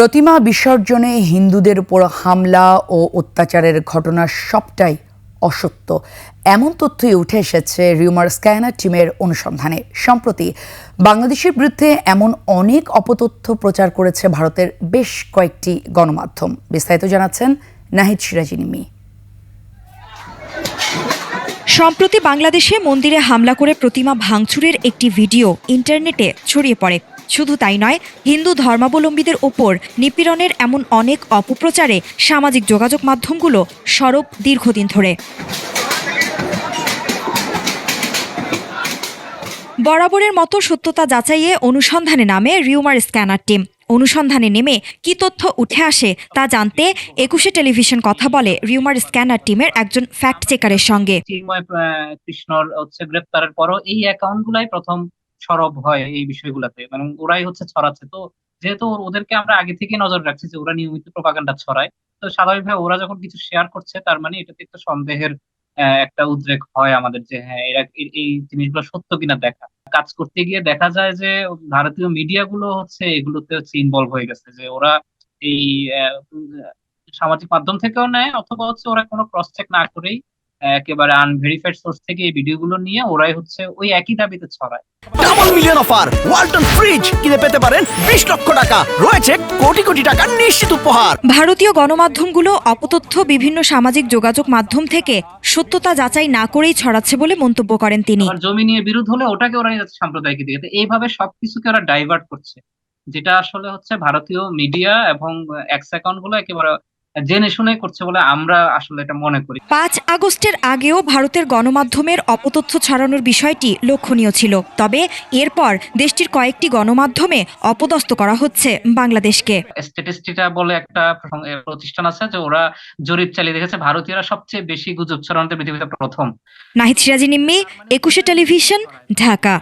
প্রতিমা বিসর্জনে হিন্দুদের উপর হামলা ও অত্যাচারের ঘটনা সবটাই অসত্য। এমন তথ্যই উঠে এসেছে রিউমার স্ক্যানার টিমের অনুসন্ধানে। সম্প্রতি বাংলাদেশের বিরুদ্ধে এমন অনেক অপতথ্য প্রচার করেছে ভারতের বেশ কয়েকটি গণমাধ্যম। বিস্তারিত জানাচ্ছেন নাহিদ সিরাজি নিমি। সম্প্রতি বাংলাদেশে মন্দিরে হামলা করে প্রতিমা ভাঙচুরের একটি ভিডিও ইন্টারনেটে ছড়িয়ে পড়ে। শুধু তাই নয়, হিন্দু ধর্মাবলম্বীদের ওপর নিপীড়নের এমন অনেক অপপ্রচারে সামাজিক যোগাযোগ মাধ্যমগুলো সরব দীর্ঘদিন ধরে। বরাবরের মতো সত্যতা যাচাইয়ে অনুসন্ধানে নামে রিউমার স্ক্যানার টিম। অনুসন্ধানে নেমে কি তথ্য উঠে আসে তা জানতে একুশে টেলিভিশন কথা বলে রিউমার স্ক্যানার টিমের একজন ফ্যাক্ট চেকারের সঙ্গে। কৃষ্ণর হচ্ছে গ্রেপ্তারের পরও এই অ্যাকাউন্ট প্রথম সরব হয় এই বিষয়গুলোতে। মানে ওরাই হচ্ছে ছড়াচ্ছে। তো যেহেতু ওদেরকে আমরা আগে থেকে নজর রাখছি যে ওরা নিয়মিত প্রপাগান্ডা ছড়ায়, তো স্বাভাবিকভাবে ওরা যখন কিছু শেয়ার করছে, তার মানে এটাতে একটা সন্দেহের একটা উদ্রেক হয় আমাদের যে হ্যাঁ এরা এই- জিনিসগুলো সত্য কিনা দেখা। কাজ করতে গিয়ে দেখা যায় যে ভারতীয় মিডিয়া গুলো হচ্ছে এগুলোতে হচ্ছে ইনভলভ হয়ে গেছে যে ওরা এই সামাজিক মাধ্যম থেকেও নেয়, অথবা হচ্ছে ওরা কোনো ক্রস চেক না করেই একেবারে আনভেরিফাইড সোর্স থেকে এই ভিডিওগুলো নিয়ে ওরাই হচ্ছে ওই একই দাবিতে ছড়ায়। Double million offer Walton fridge কিনে পেতে পারেন বিশ লক্ষ টাকা। রয়েছে কোটি কোটি টাকার নিশ্চিত উপহার। ভারতীয় গণমাধ্যমগুলো অপতথ্য বিভিন্ন সামাজিক যোগাযোগ মাধ্যম থেকে সত্যতা যাচাই না করেই ছড়াচ্ছে বলে মন্তব্য করেন তিনি। জমি নিয়ে বিরোধ হলে ওটাকে ওরা নিয়ে যাচ্ছে সাম্প্রদায়িক দিকে। তো এইভাবে সবকিছুকে ওরা ডাইভার্ট করছে। যেটা আসলে হচ্ছে ভারতীয় মিডিয়া এবং এক্স অ্যাকাউন্টগুলো একেবারে জেনে শুনে করছে বলে আমরা আসলে এটা মনে করি। পাঁচ আগস্টের আগেও ভারতের গণমাধ্যমের অপতথ্য ছড়ানোর বিষয়টি লক্ষণীয় ছিল। তবে এরপর দেশটির কয়েকটি গণমাধ্যমে অপদস্থ করা হচ্ছে বাংলাদেশকে। স্ট্যাটিস্টিকা বলে একটা প্রতিষ্ঠান আছে যে ওরা জরিপ চালিয়ে দেখেছে ভারতীয়রা সবচেয়ে বেশি গুজব ছড়ানোতে পৃথিবীতে প্রথম। নাহিদ সিরাজি নিম্মি একুশে টেলিভিশন ঢাকা।